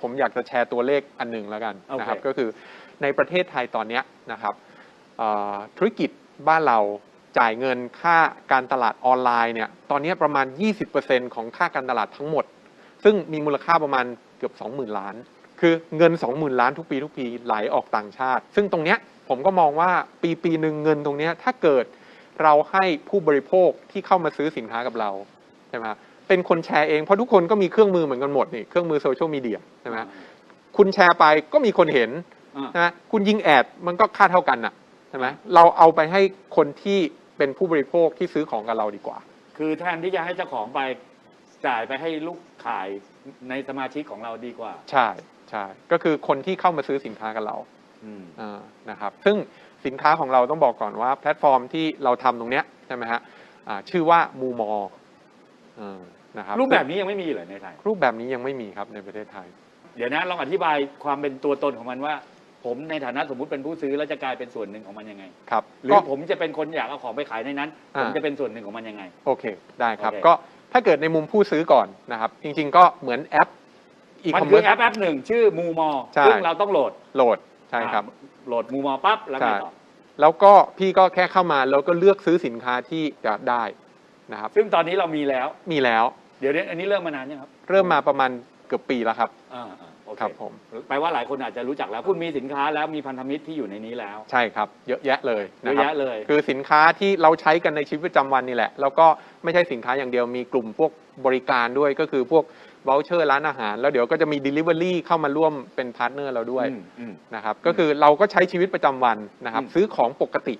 ผมอยากจะแชร์ตัวเลขอันหนึ่งแล้วกันโอเคนะครับ ก็คือในประเทศไทยตอนเนี้ยนะครับเอ่อธุรกิจบ้านเราจ่ายเงินค่าการตลาดออนไลน์เนี่ยตอนเนี้ยประมาณ 20%ของค่าการตลาดทั้งหมด ซึ่งมีมูลค่าประมาณเกือบ 20,000 ล้าน คือเงิน 20,000 ล้านทุกปีทุกปีไหลออกต่างชาติ ซึ่งตรงเนี้ยผมก็มองว่าปีปีหนึ่งเงินตรงเนี้ยถ้าเกิดเราให้ผู้บริโภคที่เข้ามาซื้อสินค้ากับเราใช่ไหมครับ เป็นคนแชร์เอง เพราะทุกคนก็มีเครื่องมือเหมือนกันหมดนี่เครื่องมือโซเชียลมีเดียใช่ไหมคุณแชร์ไปก็มีคนเห็นอ่านะคุณยิงแอดมันก็ค่าเท่ากันน่ะใช่ไหมเราเอาไปให้คนที่เป็นผู้บริโภคที่ซื้อของกับเราดีกว่า คือแทนที่จะให้เจ้าของไปจ่ายไปให้ลูกขายในสมาชิกของเราดีกว่า ใช่ใช่ก็คือคนที่เข้ามาซื้อสินค้ากับเราอืมอ่านะครับ ซึ่งสินค้าของเราต้องบอกก่อนว่า แพลตฟอร์มที่เราทำตรงเนี้ยใช่ไหมฮะอ่าชื่อว่ามูมอ นะครับรูปแบบนี้ยังไม่มีเหรอในไทย รูปแบบนี้ยังไม่มีครับในประเทศไทย เดี๋ยวนะลองอธิบายความเป็นตัวตนของมันว่า ผมในฐานะสมมุติเป็นผู้ซื้อแล้วจะกลายเป็นส่วนหนึ่งของมันยังไง ครับหรือก็ ผมจะเป็นคนอยากเอาของไปขายในนั้น อ่า ผมจะเป็นส่วนหนึ่งของมันยังไง โอเค ได้ครับ โอเค ก็ถ้าเกิดในมุมผู้ซื้อก่อนนะครับ จริง ๆ ก็เหมือนแอปอีมันคอมคืเมิอร์ซแอปแอปหนึ่งชื่อมูมอใช่ ซึ่งเราต้องโหลดโหลดใช่ครับ อ่าโหลดมูมอปั๊บแล้วไงใช่ต่อ แล้วก็พี่ก็แค่เข้ามาแล้วก็เลือกซื้อสินค้าที่จะได้ นะครับ ซึ่งตอนนี้เรามีแล้ว มีแล้วเดี๋ยวนี้อันนี้เริ่มมานานยังครับเริ่มมาประมาณเกือบปีแล้วครับ อ่าอ่าโอเคครับผม แปลว่าหลายคนอาจจะรู้จักแล้วคุณมีสินค้าแล้วมีพันธมิตรที่อยู่ในนี้แล้วใช่ครับ เยอะแยะเลยเยนะอะครับ แยะเลย คือสินค้าที่เราใช้กันในชีวิตประจำวันนี่แหละ แล้วก็ไม่ใช่สินค้าอย่างเดียวมีกลุ่มพวกบริการด้วยก็คือพวก v o u c h e r ร้านอาหาร แล้วเดี๋ยวก็จะมี Delivery เข้ามาร่วมเป็นพาร์ทเนอร์เราด้วยอืมอืม นะครับก็คือเราก็ใช้ชีวิตประจำวันนะครับ อืม ซื้อของปกติ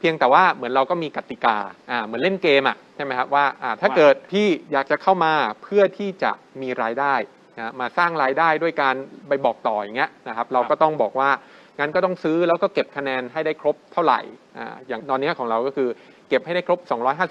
เพียงแต่ว่าเหมือนเราก็มีกติกาอ่าเหมือนเล่นเกมอะใช่ไหมครับว่าอ่าถ้าเกิดพี่อยากจะเข้ามาเพื่อที่จะมีรายได้นะมาสร้างรายได้ด้วยการไปบอกต่ออย่างเงี้ยนะครับเราก็ต้องบอกว่างั้นก็ต้องซื้อแล้วก็เก็บคะแนนให้ได้ครบเท่าไหร่อ่าอย่างตอนเนี้ยของเราก็คือเก็บให้ได้ครบ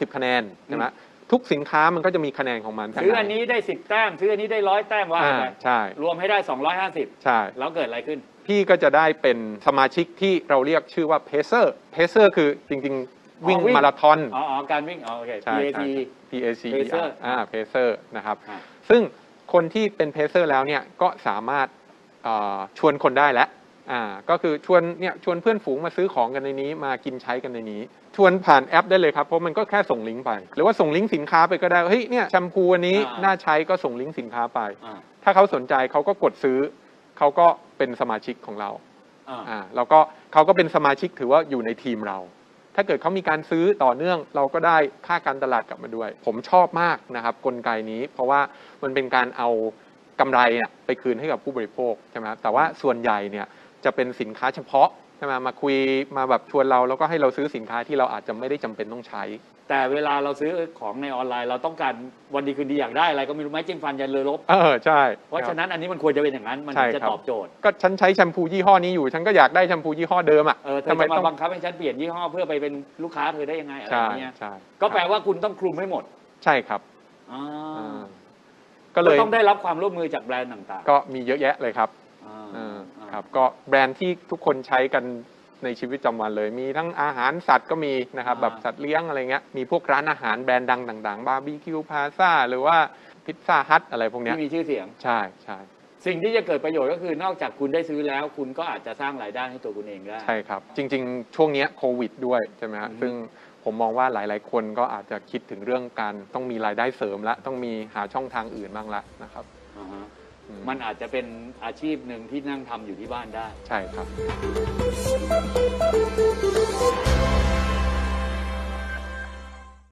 250 คะแนนใช่ไหม ทุกสินค้ามันก็จะมีคะแนนของมันซื้ออันนี้ได้สิบแต้ม ซื้ออันนี้ได้ร้อยแต้มว่าอ่าไปใช่ รวมให้ได้สองร้อยห้าสิบใช่ แล้วเกิดอะไรขึ้น พี่ก็จะได้เป็นสมาชิกที่เราเรียกชื่อว่าเพเซอร์เพเซอร์คือจริง ๆ วิ่งอ๋อวิ่งมาราธอนอ๋ออ๋อการวิ่ง อ๋อโอเคใช่ PAT ใช่ PAC Pacer อ่าเพเซอร์นะครับอ่าซึ่งคนที่เป็นเพเซอร์แล้วเนี่ยก็สามารถเอ่อชวนคนได้แล้วอ่าก็คือชวนเนี่ยชวนเพื่อนฝูงมาซื้อของกันในนี้มากินใช้กันในนี้ช วนผ่านแอปได้เลยครับ เพราะมันก็แค่ส่งลิงก์ไป หรือว่าส่งลิงก์สินค้าไปก็ได้ เฮ้ยเนี่ยแชมพูอันนี้อ่า น่าใช้ก็ส่งลิงก์สินค้าไป อ่าถ้าเขาสนใจเขาก็กดซื้อ เขาก็เป็นสมาชิกของเราอ่าอ่าแล้วก็เขาก็เป็นสมาชิกถือว่าอยู่ในทีมเรา ถ้าเกิดเขามีการซื้อต่อเนื่อง เราก็ได้ค่าการตลาดกลับมาด้วย ผมชอบมากนะครับกลไกนี้ เพราะว่ามันเป็นการเอากำไรเนี่ยไปคืนให้กับผู้บริโภคใช่ไหมครับแต่ว่าส่วนใหญ่เนี่ยจะเป็นสินค้าเฉพาะใช่ไหมมาคุยมาแบบชวนเราแล้วก็ให้เราซื้อสินค้าที่เราอาจจะไม่ได้จำเป็นต้องใช้ แต่เวลาเราซื้อของในออนไลน์ เราต้องการวันดีคืนดีอยากได้อะไรก็ไม่รู้ไหมจิ้งฟันยันเลยลบเออใช่เพราะฉะนั้นอันนี้มันควรจะเป็นอย่างนั้นมันใช่ถึงจะครับตอบโจทย์ก็ฉันใช้แชมพูยี่ห้อนี้อยู่ ฉันก็อยากได้แชมพูยี่ห้อเดิมอะเออเธอทำไมจะมาต้องบังคับให้ฉันเปลี่ยนยี่ห้อเพื่อไปเป็นลูกค้าเธอได้ยังไงอะไรใช่อย่างเงี้ยใช่ก็แปลว่าคุณต้องคลุมให้หมด ใช่ครับอ่าอ่าก็ก็เลยต้องได้รับความร่วมมือจากแบรนด์ต่างก็มีเยอะแยะเลยครับๆอ่าอ่าอ่า ครับก็แบรนด์ที่ทุกคนใช้กันในชีวิตประจำวันเลย มีทั้งอาหารสัตว์ก็มีนะครับแบบสัตว์เลี้ยงอะไรเงี้ยมีพวกร้านอาหารแบรนด์ดังต่างๆบาร์บีคิวพาซาหรือว่าพิซซ่าฮัทอะไรพวกเนี้ยที่มีชื่อเสียง ใช่ใช่สิ่งที่จะเกิดประโยชน์ก็คือนอกจากคุณได้ซื้อแล้ว คุณก็อาจจะสร้างรายได้ให้ตัวคุณเองได้ ใช่ครับ จริง ๆ ช่วงเนี้ยโควิดด้วยใช่ไหมฮะอือฮึซึ่งผมมองว่าหลายๆ คนก็อาจจะคิดถึงเรื่องการต้องมีรายได้เสริมละต้องมีหาช่องทางอื่นบ้างละนะครับอ่าฮะอืม มันอาจจะเป็นอาชีพหนึ่งที่นั่งทำอยู่ที่บ้านได้ ใช่ครับ